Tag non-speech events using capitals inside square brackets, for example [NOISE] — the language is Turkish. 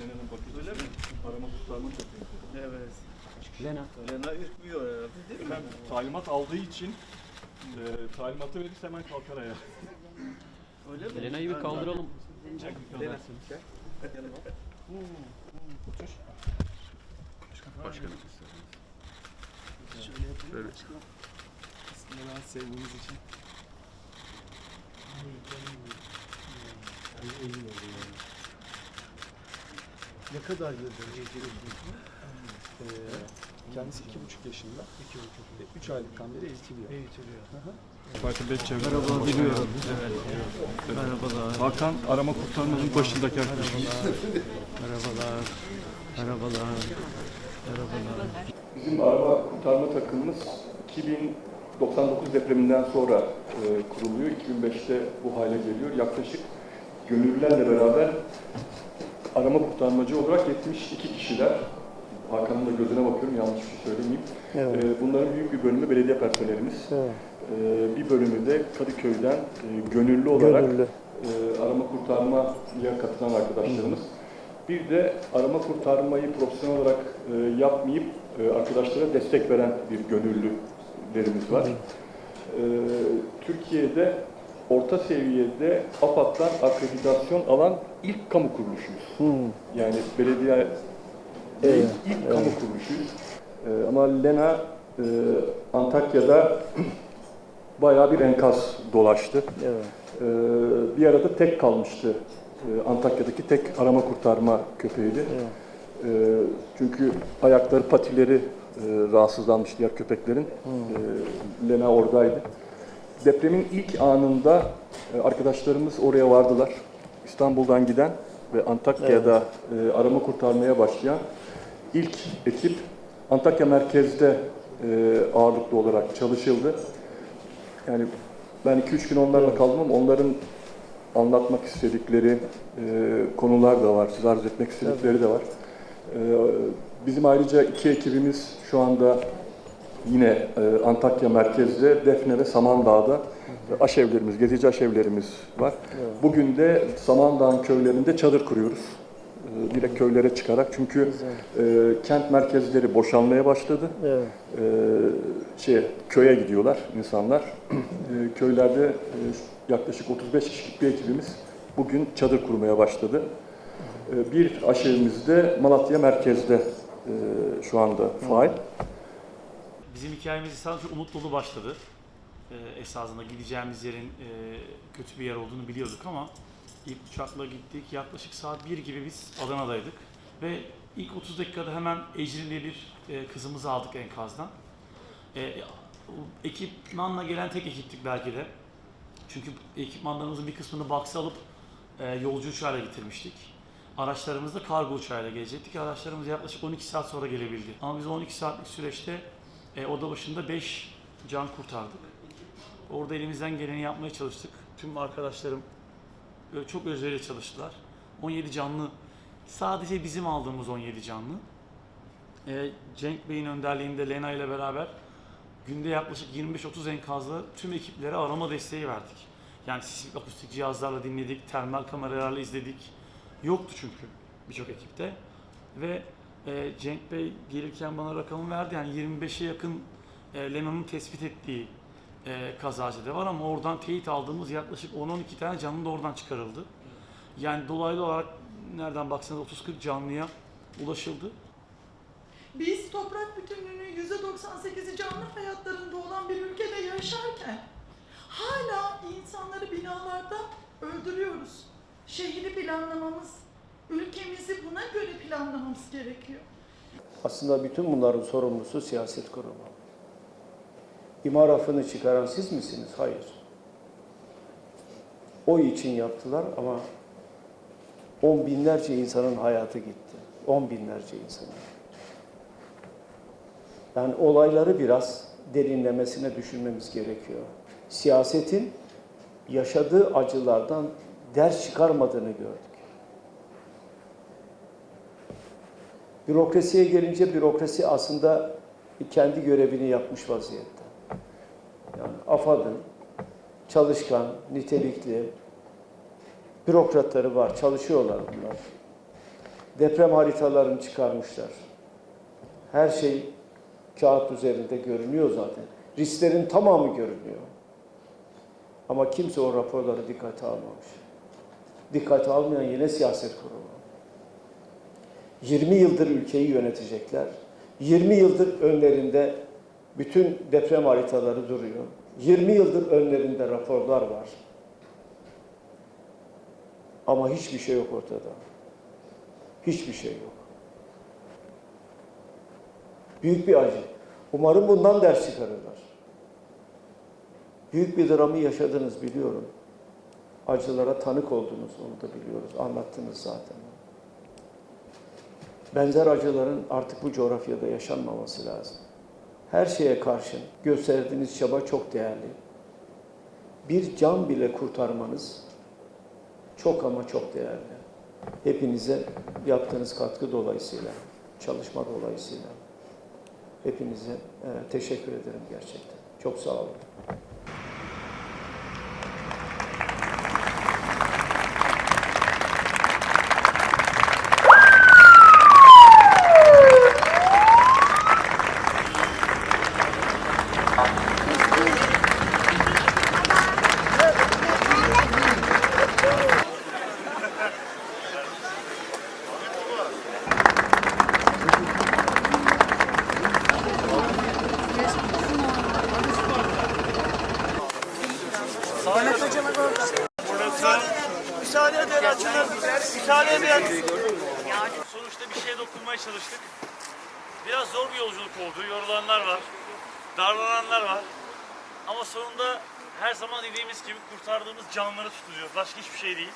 Lena'nın bakıcı öyle mi? Arama kurtarma köpeği. Evet. Lena. Lena ürkmüyor herhalde değil mi? Ben talimat aldığı için e, talimatı verirse hemen kalkar ayağa. Öyle mi? Lena'yı bir kaldıralım. Çek bir Lena. kaldırsın. Gel. Yanıma. Başkanım Şöyle yapayım. Şöyle. Neden sevdiğiniz için. Ne kadar yıldır eğitiliyorsunuz? Ee, kendisi iki buçuk yaşında. İki buçuk. Üç aylıktan beri eğitiliyor. Eğitiliyor. Fatih Bey çevre. Merhaba, biliyorum. Merhabalar. Hakan arama kurtarmanın başındaki arkadaşımız. Merhabalar. Merhabalar. Merhabalar. Bizim araba kurtarma takımımız 2099 depreminden sonra e, kuruluyor. 2005'te bu hale geliyor. Yaklaşık gönüllülerle beraber arama kurtarmacı olarak 72 kişiler. Hakan'ın da gözüne bakıyorum yanlış bir şey söylemeyeyim. E, bunların büyük bir bölümü belediye personelimiz. E, bir bölümü de Kadıköy'den e, gönüllü olarak e, arama kurtarmaya katılan arkadaşlarımız. Bir de arama kurtarmayı profesyonel olarak e, yapmayıp e, arkadaşlara destek veren bir gönüllülerimiz var. E, Türkiye'de orta seviyede AFAD'dan akreditasyon alan ilk kamu kuruluşuyuz. Yani belediye değil, ilk kamu kuruluşuyuz. E, ama Lena e, Antakya'da [CLEARS THROAT] bayağı bir enkaz dolaştı. Ee, bir arada tek kalmıştı. Ee, Antakya'daki tek arama kurtarma köpeğiydi. Ee, çünkü ayakları, patileri e, rahatsızlanmış diğer köpeklerin. Ee, Lena oradaydı. Depremin ilk anında e, arkadaşlarımız oraya vardılar. İstanbul'dan giden ve Antakya'da e, arama kurtarmaya başlayan ilk ekip Antakya merkezde e, ağırlıklı olarak çalışıldı. Yani ben 2-3 gün onlarla kaldım ama onların anlatmak istedikleri konular da var, size arz etmek istedikleri de var. Bizim ayrıca iki ekibimiz şu anda yine e, Antakya merkezde, Defne ve Samandağ'da e, aşevlerimiz, gezici aşevlerimiz var. Bugün de Samandağ'ın köylerinde çadır kuruyoruz. E, direkt köylere çıkarak çünkü e, kent merkezleri boşalmaya başladı. E, şey köye gidiyorlar insanlar. E, köylerde e, yaklaşık 35 kişilik bir ekibimiz bugün çadır kurmaya başladı. E, bir aşevimiz de Malatya merkezde e, şu anda faal. Bizim hikayemiz sadece umut dolu başladı. Ee, esasında gideceğimiz yerin e, kötü bir yer olduğunu biliyorduk ama ilk uçakla gittik. Yaklaşık saat 1 gibi biz Adana'daydık. Ve ilk 30 dakikada hemen Ecrin diye bir e, kızımızı aldık enkazdan. E, ekipmanla gelen tek ekiptik belki de. Çünkü ekipmanlarımızın bir kısmını box'a alıp e, yolcu uçağıyla getirmiştik. Araçlarımız da kargo uçağıyla gelecektik. Araçlarımız yaklaşık 12 saat sonra gelebildi. Ama biz 12 saatlik süreçte e, oda başında 5 can kurtardık. Orada elimizden geleni yapmaya çalıştık. Tüm arkadaşlarım e, çok özveriyle çalıştılar. 17 canlı, sadece bizim aldığımız 17 canlı. E, Cenk Bey'in önderliğinde Lena ile beraber günde yaklaşık 25-30 enkazla tüm ekiplere arama desteği verdik. Yani sismik akustik cihazlarla dinledik, termal kameralarla izledik. Yoktu çünkü birçok ekipte. Ve e, Cenk Bey gelirken bana rakamı verdi. Yani 25'e yakın e, Lena'nın tespit ettiği e, kazacede var ama oradan teyit aldığımız yaklaşık 10-12 tane canlı da oradan çıkarıldı. Yani dolaylı olarak nereden baksanız 30-40 canlıya ulaşıldı. Biz toprak bütünlüğünün %98'i canlı hayatlarında olan bir ülkede yaşarken hala insanları binalarda öldürüyoruz. Şehri planlamamız, ülkemizi buna göre planlamamız gerekiyor. Aslında bütün bunların sorumlusu siyaset kurumu. İmar affını çıkaran siz misiniz? Hayır. O için yaptılar ama on binlerce insanın hayatı gitti. On binlerce insanın. Yani olayları biraz derinlemesine düşünmemiz gerekiyor. Siyasetin yaşadığı acılardan ders çıkarmadığını gördük. Bürokrasiye gelince bürokrasi aslında kendi görevini yapmış vaziyette. Yani AFAD'ın çalışkan, nitelikli, Bürokratları var, çalışıyorlar bunlar. Deprem haritalarını çıkarmışlar. Her şey kağıt üzerinde görünüyor zaten. Risklerin tamamı görünüyor. Ama kimse o raporları dikkate almamış. Dikkate almayan yine siyaset kurumu. 20 yıldır ülkeyi yönetecekler. 20 yıldır önlerinde bütün deprem haritaları duruyor. 20 yıldır önlerinde raporlar var. Ama hiçbir şey yok ortada. Hiçbir şey yok. Büyük bir acı. Umarım bundan ders çıkarırlar. Büyük bir dramı yaşadınız biliyorum. Acılara tanık oldunuz, onu da biliyoruz. Anlattınız zaten. Benzer acıların artık bu coğrafyada yaşanmaması lazım. Her şeye karşın gösterdiğiniz çaba çok değerli. Bir can bile kurtarmanız çok ama çok değerli. Hepinize yaptığınız katkı dolayısıyla, çalışma dolayısıyla hepinize e, teşekkür ederim gerçekten. Çok sağ olun. Müsaade edin. Sonuçta bir şeye dokunmaya çalıştık. Biraz zor bir yolculuk oldu. Yorulanlar var. Darlananlar var. Ama sonunda her zaman dediğimiz gibi kurtardığımız canları tutuyor. Başka hiçbir şey değil.